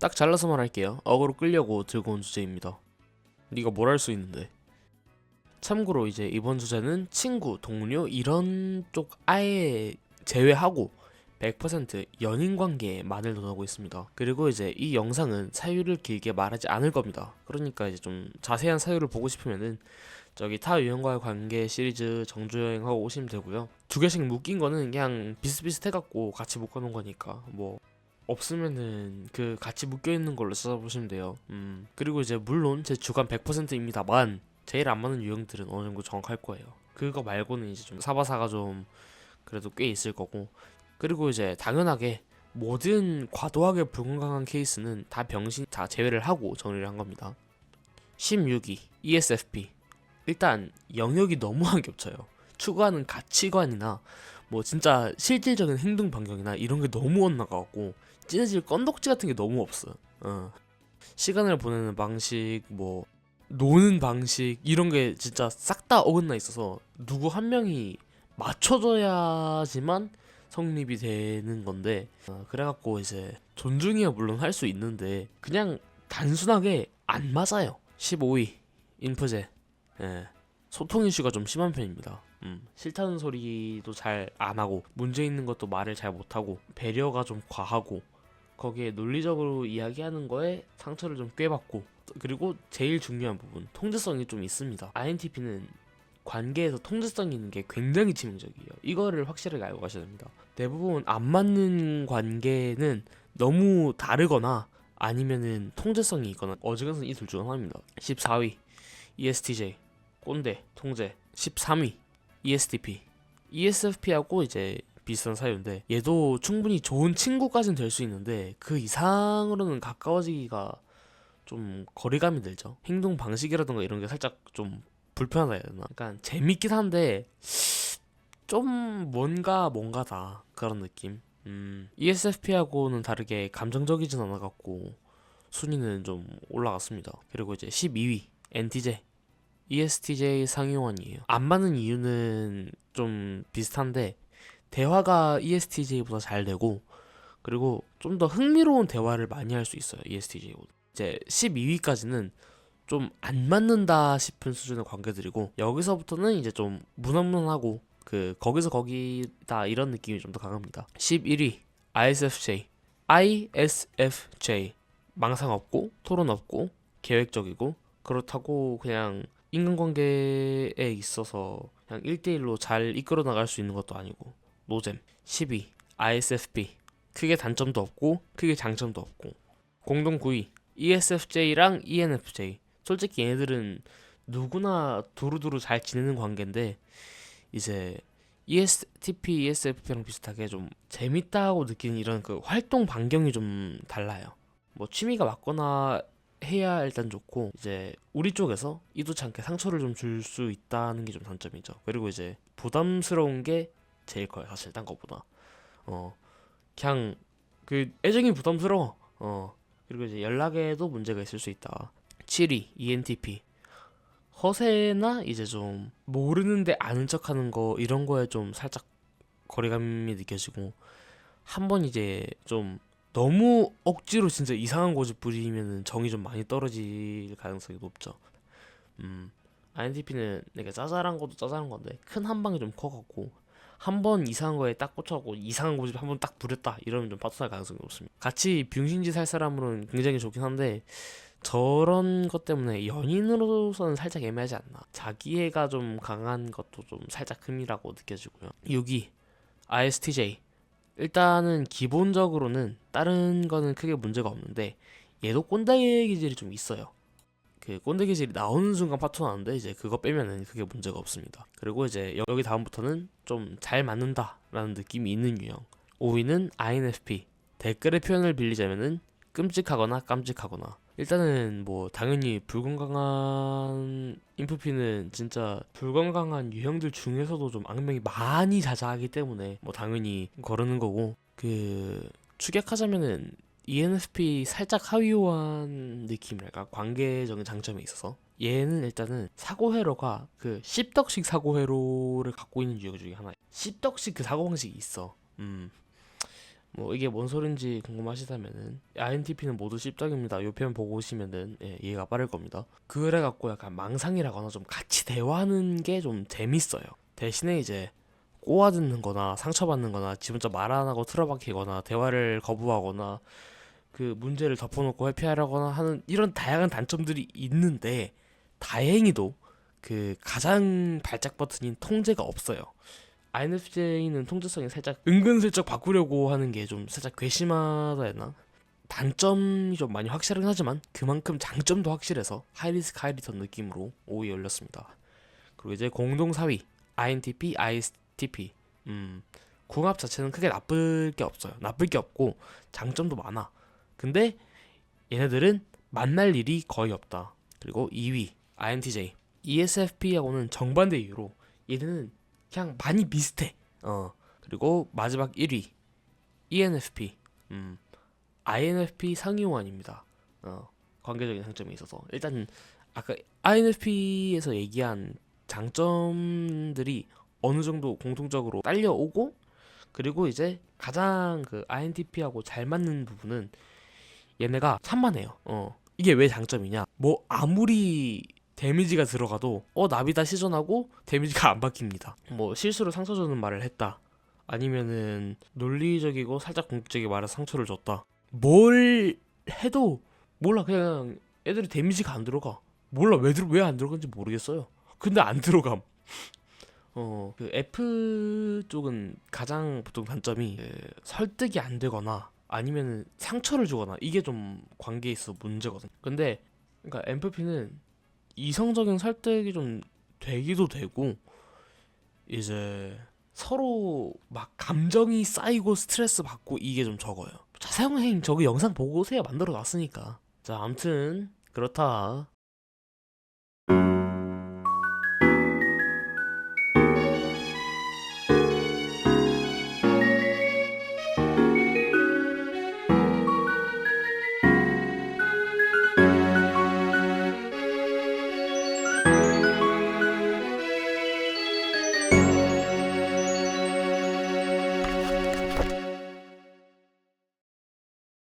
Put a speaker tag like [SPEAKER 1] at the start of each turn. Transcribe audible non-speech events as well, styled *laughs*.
[SPEAKER 1] 딱 잘라서 말할게요. 어그로 끌려고 들고 온 주제입니다. 네가 뭘 할 수 있는데. 참고로 이제 이번 주제는 친구, 동료 이런 쪽 아예 제외하고 100% 연인 관계만을 논하고 있습니다. 그리고 이제 이 영상은 사유를 길게 말하지 않을 겁니다. 그러니까 이제 좀 자세한 사유를 보고 싶으면은 저기 타 유형과의 관계 시리즈 정주 여행하고 오시면 되고요. 두 개씩 묶인 거는 그냥 비슷비슷해갖고 같이 묶어놓은 거니까 뭐 없으면은 그 같이 묶여 있는 걸로 찾아보시면 돼요. 음 그리고 이제 물론 제 주관 100%입니다만 제일 안 맞는 유형들은 어느 정도 정확할 거예요. 그거 말고는 이제 좀 사바사가 좀 그래도 꽤 있을 거고 그리고 이제 당연하게 모든 과도하게 불건강한 케이스는 다 병신 다 제외를 하고 정리를 한 겁니다. 16위 ESFP 일단 영역이 너무 안 겹쳐요. 추구하는 가치관이나 뭐 진짜 실질적인 행동 변경이나 이런 게 너무 엇나가고 찌느질 건덕지 같은 게 너무 없어. 어. 시간을 보내는 방식 뭐 노는 방식 이런 게 진짜 싹 다 어긋나 있어서 누구 한 명이 맞춰줘야지만 성립이 되는 건데 어, 그래갖고 이제 존중이야 물론 할 수 있는데 그냥 단순하게 안 맞아요 15위 인프제 예. 소통 이슈가 좀 심한 편입니다 음, 싫다는 소리도 잘 안 하고 문제 있는 것도 말을 잘 못하고 배려가 좀 과하고 거기에 논리적으로 이야기하는 거에 상처를 좀 꿰받고 그리고 제일 중요한 부분 통제성이 좀 있습니다 INTP는 관계에서 통제성이 있는 게 굉장히 치명적이에요. 이거를 확실하게 알고 가셔야 됩니다. 대부분 안 맞는 관계는 너무 다르거나 아니면은 통제성이 있거나 어지간한 이둘 중 하나입니다. 14위 ESTJ 꼰대 통제 13위 ESTP ESFP하고 이제 비슷한 사유인데 얘도 충분히 좋은 친구까지는 될 수 있는데 그 이상으로는 가까워지기가 좀 거리감이 들죠. 행동 방식이라든가 이런 게 살짝 좀 불편하다 해야 되나? 약간 재밌긴 한데 좀 뭔가 뭔가다 그런 느낌. 음, ESFP하고는 다르게 감정적이진 않아갖고 순위는 좀 올라갔습니다. 그리고 이제 12위 NTJ ESTJ 상위원이에요. 안 맞는 이유는 좀 비슷한데 대화가 ESTJ보다 잘 되고 그리고 좀 더 흥미로운 대화를 많이 할 수 있어요 ESTJ보다. 이제 12위까지는 좀 안 맞는다 싶은 수준의 관계들이고 여기서부터는 이제 좀 무난무난하고 그 거기서 거기다 이런 느낌이 좀 더 강합니다. 11위 ISFJ ISFJ 망상 없고 토론 없고 계획적이고 그렇다고 그냥 인간관계에 있어서 그냥 1대1로 잘 이끌어 나갈 수 있는 것도 아니고 노잼 12 ISFP 크게 단점도 없고 크게 장점도 없고 공동 9위 ESFJ랑 ENFJ 솔직히 얘네들은 누구나 두루두루 잘 지내는 관계인데 이제 ESTP, ESFP랑 비슷하게 좀 재밌다고 느끼는 이런 그 활동 반경이 좀 달라요. 뭐 취미가 맞거나 해야 일단 좋고 이제 우리 쪽에서 이도치 않게 상처를 좀 줄 수 있다는 게 좀 단점이죠. 그리고 이제 부담스러운 게 제일 커요. 사실 딴 거보다. 어 그냥 그 애정이 부담스러워. 어 그리고 이제 연락에도 문제가 있을 수 있다. 7위 ENTP 허세나 이제 좀 모르는데 아는 척하는 거 이런 거에 좀 살짝 거리감이 느껴지고 한 번 이제 좀 너무 억지로 진짜 이상한 고집 부리면은 정이 좀 많이 떨어질 가능성이 높죠. 음, INTP는 내가 짜잘한 것도 짜잘한 건데 큰 한 방이 좀 커갖고 한 번 이상한 거에 딱 꽂혀갖고 이상한 고집 한 번 딱 부렸다 이러면 좀 파토날 가능성이 높습니다. 같이 병신짓 할 사람으로는 굉장히 좋긴 한데 저런 것 때문에 연인으로서는 살짝 애매하지 않나. 자기애가 좀 강한 것도 좀 살짝 흠이라고 느껴지고요. 6위 ISTJ 일단은 기본적으로는 다른 거는 크게 문제가 없는데 얘도 꼰대 기질이 좀 있어요. 그 꼰대 기질이 나오는 순간 파토 나는데 이제 그거 빼면은 크게 문제가 없습니다. 그리고 이제 여- 여기 다음부터는 좀 잘 맞는다라는 느낌이 있는 유형. 5위는 INFP. 댓글의 표현을 빌리자면은 끔찍하거나 깜찍하거나. 일단은 뭐 당연히 불건강한 인프피는 진짜 불건강한 유형들 중에서도 좀 악명이 많이 자자하기 때문에 뭐 당연히 거르는 거고 그 추격하자면은 ENFP 살짝 하위호한 느낌이랄까 관계적인 장점에 있어서 얘는 일단은 사고 회로가 그 씹덕식 사고 회로를 갖고 있는 유형 중에 하나예요. 씹덕식 그 사고 방식이 있어. 음. 뭐 이게 뭔 소린지 궁금하시다면은 INTP는 모두 씹덕입니다. 요편 보고 오시면은 예, 이해가 빠를 겁니다. 그래갖고 약간 망상이라거나 좀 같이 대화하는 게 좀 재밌어요. 대신에 이제 꼬아 듣는 거나 상처받는 거나 지 혼자 말 안 하고 틀어박히거나 대화를 거부하거나 그 문제를 덮어놓고 회피하려거나 하는 이런 다양한 단점들이 있는데 다행히도 그 가장 발작 버튼인 통제가 없어요. INFJ는 통제성이 살짝 은근슬쩍 바꾸려고 하는 게 좀 살짝 괘씸하다 했나? 단점이 좀 많이 확실하긴 하지만 그만큼 장점도 확실해서 하이리스크 하이리턴 느낌으로 5위 올렸습니다. 그리고 이제 공동 4위 INTP, ISTP 음, 궁합 자체는 크게 나쁠 게 없어요. 나쁠 게 없고 장점도 많아. 근데 얘네들은 만날 일이 거의 없다. 그리고 2위 INTJ ESFP하고는 정반대 이유로 얘네는 그냥 많이 비슷해. 어. 그리고 마지막 1위 ENFP. 음. INFP 상위호환입니다. 어. 관계적인 장점이 있어서 일단 아까 INFP에서 얘기한 장점들이 어느 정도 공통적으로 딸려오고 그리고 이제 가장 그 INTP하고 잘 맞는 부분은 얘네가 산만해요. 어. 이게 왜 장점이냐? 뭐 아무리 데미지가 들어가도 어 나비다 시전하고 데미지가 안 바뀝니다. 뭐 실수로 상처 주는 말을 했다. 아니면은 논리적이고 살짝 공격적인 말에 상처를 줬다. 뭘 해도 몰라 그냥 애들이 데미지가 안 들어가. 몰라 왜왜안 들어간지 모르겠어요. 근데 안 들어감. *laughs* 어, 그 F 쪽은 가장 보통 단점이 그 설득이 안 되거나 아니면은 상처를 주거나 이게 좀 관계에 있어 문제거든. 근데 그러니까 MFP는 이성적인 설득이 좀 되기도 되고 이제 서로 막 감정이 쌓이고 스트레스 받고 이게 좀 적어요. 자세형 저기 영상 보고 오세요. 만들어 놨으니까. 자, 아무튼 그렇다.